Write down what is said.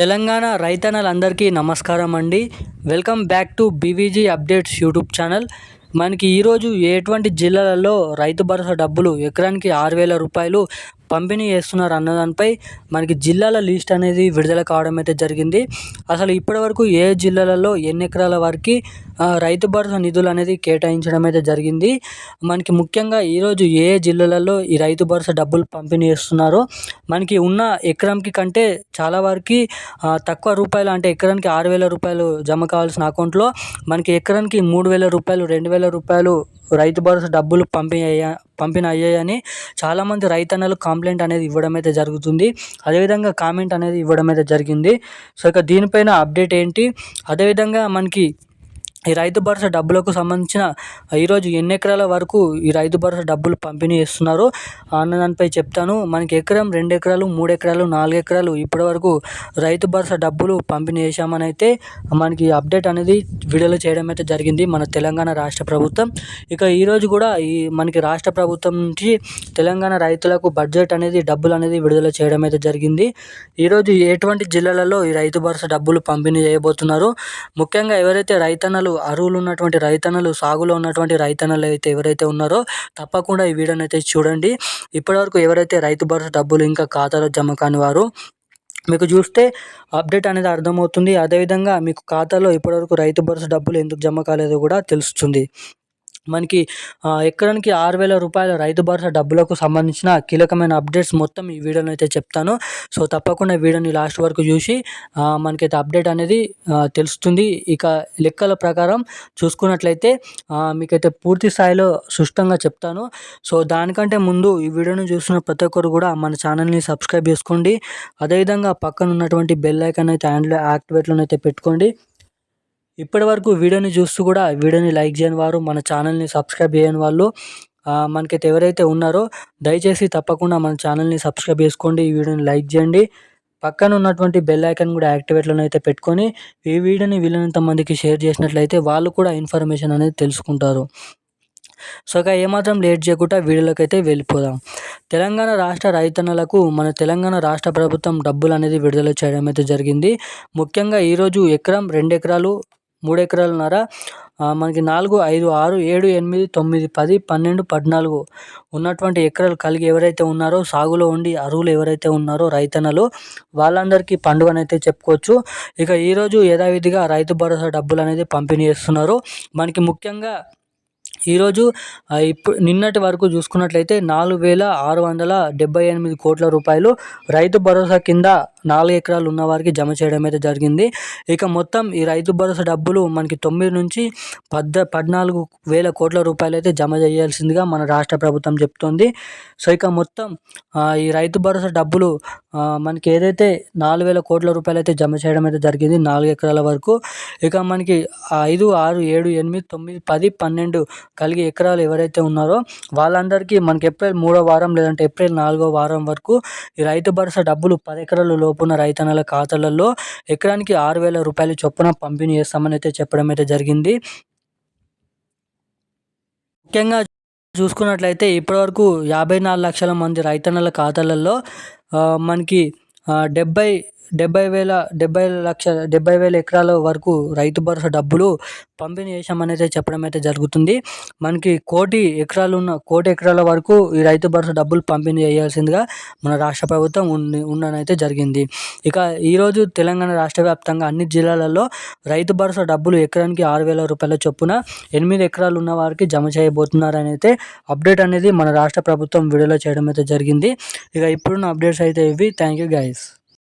తెలంగాణ రైతన్నలందరికీ నమస్కారం అండి welcome back to BVG updates YouTube channel. మనకి ఈరోజు ఎటువంటి జిల్లాలలో రైతు భరోసా డబ్బులు ఎకరానికి ఆరు వేల రూపాయలు పంపిణీ చేస్తున్నారు అన్నదానిపై మనకి జిల్లాల లిస్ట్ అనేది విడుదల కావడం అయితే జరిగింది. అసలు ఇప్పటివరకు ఏ జిల్లాలలో ఎన్ని ఎకరాల వారికి రైతు భరోసా నిధులు అనేది కేటాయించడం అయితే జరిగింది. మనకి ముఖ్యంగా ఈరోజు ఏ జిల్లాలలో ఈ రైతు భరోసా డబ్బులు పంపిణీ చేస్తున్నారో మనకి ఉన్న ఎకరంకి కంటే చాలా వరకు తక్కువ రూపాయలు అంటే ఎకరానికి ఆరు వేల రూపాయలు జమ కావాల్సిన అకౌంట్లో మనకి ఎకరానికి మూడు వేల రూపాయలు రెండు వేల రూపాయలు రైతు భరోసా డబ్బులు పంపిణీ అయ్యా పంపిణీ అయ్యాయని చాలామంది రైతన్నలు కంప్లైంట్ అనేది ఇవ్వడం అయితే జరుగుతుంది. అదేవిధంగా కామెంట్ అనేది ఇవ్వడం అయితే జరిగింది. సో ఇక దీనిపైన అప్డేట్ ఏంటి? అదేవిధంగా మనకి ఈ రైతు భరోసా డబ్బులకు సంబంధించిన ఈరోజు ఎన్ని ఎకరాల వరకు ఈ రైతు భరోసా డబ్బులు పంపిణీ చేస్తున్నారు అన్న దానిపై చెప్తాను. మనకి ఎకరం రెండు ఎకరాలు మూడు ఎకరాలు నాలుగు ఎకరాలు ఇప్పటి వరకు రైతు భరోసా డబ్బులు పంపిణీ చేశామని అయితే మనకి అప్డేట్ అనేది విడుదల చేయడం అయితే జరిగింది మన తెలంగాణ రాష్ట్ర ప్రభుత్వం. ఇక ఈరోజు కూడా ఈ మనకి రాష్ట్ర ప్రభుత్వం నుంచి తెలంగాణ రైతులకు బడ్జెట్ అనేది డబ్బులు అనేది విడుదల చేయడం అయితే జరిగింది. ఈరోజు ఎటువంటి జిల్లాలలో ఈ రైతు భరోసా డబ్బులు పంపిణీ చేయబోతున్నారు? ముఖ్యంగా ఎవరైతే రైతన్నలు అరువులు ఉన్నటువంటి రైతన్నలు సాగులో ఉన్నటువంటి రైతన్నలు అయితే ఎవరైతే ఉన్నారో తప్పకుండా ఈ వీడియోని అయితే చూడండి. ఇప్పటివరకు ఎవరైతే రైతు భరోసా డబ్బులు ఇంకా ఖాతాలో జమ కాని వారు మీకు చూస్తే అప్డేట్ అనేది అర్థమవుతుంది. అదేవిధంగా మీకు ఖాతాలో ఇప్పటివరకు రైతు భరోసా డబ్బులు ఎందుకు జమ కాలేదో కూడా తెలుస్తుంది. మనకి ఎకరానికి ఆరు వేల రూపాయల రైతు భరోసా డబ్బులకు సంబంధించిన కీలకమైన అప్డేట్స్ మొత్తం ఈ వీడియోలో అయితే చెప్తాను. సో తప్పకుండా వీడియోని లాస్ట్ వరకు చూసి మనకైతే అప్డేట్ అనేది తెలుస్తుంది. ఇక లెక్కల ప్రకారం చూసుకున్నట్లయితే మీకైతే పూర్తి స్థాయిలో సుష్టంగా చెప్తాను. సో దానికంటే ముందు ఈ వీడియోని చూసిన ప్రతి ఒక్కరు కూడా మన ఛానల్ని సబ్స్క్రైబ్ చేసుకోండి. అదేవిధంగా పక్కన ఉన్నటువంటి బెల్ ఐకాన్ అయితే యాక్టివేట్లో అయితే పెట్టుకోండి. ఇప్పటి వరకు వీడియోని చూస్తూ కూడా వీడియోని లైక్ చేయని వారు మన ఛానల్ని సబ్స్క్రైబ్ చేయని వాళ్ళు మనకైతే ఎవరైతే ఉన్నారో దయచేసి తప్పకుండా మన ఛానల్ని సబ్స్క్రైబ్ చేసుకోండి ఈ వీడియోని లైక్ చేయండి. పక్కన ఉన్నటువంటి బెల్ ఐకాన్ కూడా యాక్టివేట్లను అయితే పెట్టుకొని ఈ వీడియోని వీలైనంత మందికి షేర్ చేసినట్లయితే వాళ్ళు కూడా ఇన్ఫర్మేషన్ అనేది తెలుసుకుంటారు. సో ఇక ఏమాత్రం లేట్ చేయకుండా వీడియోలోకి అయితే వెళ్ళిపోదాం. తెలంగాణ రాష్ట్ర రైతన్నలకు మన తెలంగాణ రాష్ట్ర ప్రభుత్వం డబ్బులు అనేది విడుదల చేయడం అయితే జరిగింది. ముఖ్యంగా ఈరోజు ఎకరం రెండు ఎకరాలు మూడు ఎకరాలున్నర మనకి నాలుగు ఐదు ఆరు ఏడు ఎనిమిది తొమ్మిది పది పన్నెండు పద్నాలుగు ఉన్నటువంటి ఎకరాలు కలిగి ఎవరైతే ఉన్నారో సాగులో ఉండి అరువులు ఎవరైతే ఉన్నారో రైతన్నలు వాళ్ళందరికీ పండుగనైతే చెప్పుకోవచ్చు. ఇక ఈరోజు యథావిధిగా రైతు భరోసా డబ్బులు అనేది పంపిణీ చేస్తున్నారు. మనకి ముఖ్యంగా ఈరోజు ఇప్పుడు నిన్నటి వరకు చూసుకున్నట్లయితే నాలుగు వేల ఆరు వందల డెబ్బై ఎనిమిది కోట్ల రూపాయలు రైతు భరోసా కింద నాలుగు ఎకరాలు ఉన్న వారికి జమ చేయడం అయితే జరిగింది. ఇక మొత్తం ఈ రైతు భరోసా డబ్బులు మనకి తొమ్మిది నుంచి పద్ద పద్నాలుగు వేల కోట్ల రూపాయలు అయితే జమ చేయాల్సిందిగా మన రాష్ట్ర ప్రభుత్వం చెప్తోంది. సో ఇక మొత్తం ఈ రైతు భరోసా డబ్బులు మనకి ఏదైతే నాలుగు వేల కోట్ల రూపాయలు అయితే జమ చేయడం అయితే జరిగింది నాలుగు ఎకరాల వరకు ఇక మనకి ఐదు ఆరు ఏడు ఎనిమిది తొమ్మిది పది పన్నెండు కలిగి ఎకరాలు ఎవరైతే ఉన్నారో వాళ్ళందరికీ మనకి ఏప్రిల్ మూడో వారం లేదంటే ఏప్రిల్ నాలుగో వారం వరకు ఈ రైతు భరోసా డబ్బులు పది ఎకరాల లోపున్న రైతన్నల ఖాతాలలో ఎకరానికి ఆరు వేల రూపాయలు చొప్పున పంపిణీ చేస్తామని అయితే చెప్పడం అయితే జరిగింది. ముఖ్యంగా చూసుకున్నట్లయితే ఇప్పటివరకు యాభై నాలుగు లక్షల మంది రైతన్నల ఖాతాలలో మనకి డెబ్బై డెబ్బై వేల డెబ్బై లక్ష డెబ్బై వేల ఎకరాల వరకు రైతు భరోసా డబ్బులు పంపిణీ చేశామనైతే చెప్పడం అయితే జరుగుతుంది. మనకి కోటి ఎకరాలు ఉన్న కోటి ఎకరాల వరకు ఈ రైతు భరోసా డబ్బులు పంపిణీ చేయాల్సిందిగా మన రాష్ట్ర ప్రభుత్వం ఉండి ఉండనైతే జరిగింది. ఇక ఈరోజు తెలంగాణ రాష్ట్ర వ్యాప్తంగా అన్ని జిల్లాలలో రైతు భరోసా డబ్బులు ఎకరానికి ఆరు వేల రూపాయల చొప్పున ఎనిమిది ఎకరాలు ఉన్న వారికి జమ చేయబోతున్నారని అయితే అప్డేట్ అనేది మన రాష్ట్ర ప్రభుత్వం విడుదల చేయడం అయితే జరిగింది. ఇక ఇప్పుడున్న అప్డేట్స్ అయితే ఇవి. Thank you guys